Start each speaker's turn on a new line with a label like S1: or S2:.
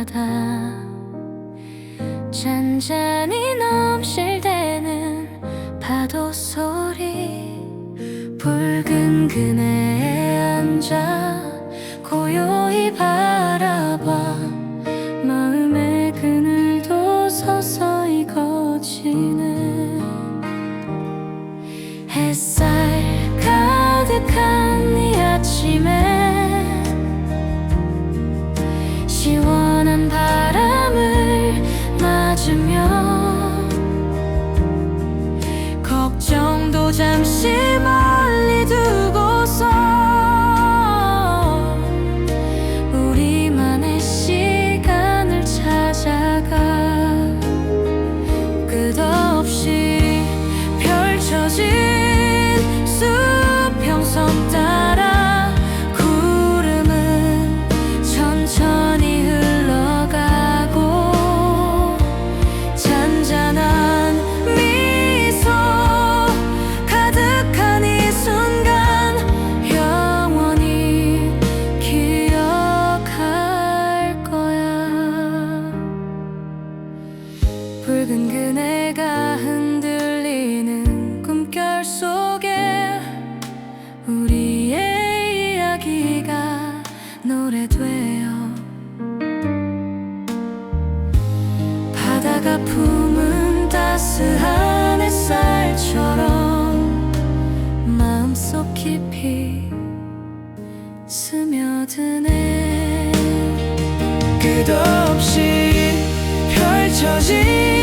S1: 바다. 잔잔히 넘실대는 파도 소리 붉은 그네에 앉아 고요히 바라봐. 마음의 그늘도 서서히 거치 맞으며 걱정도 잠시 붉은 그네가 흔들리는 꿈결 속에 우리의 이야기가 노래되어 바다가 품은 따스한 햇살처럼 마음속 깊이 스며드네.
S2: 끝없이 펼쳐진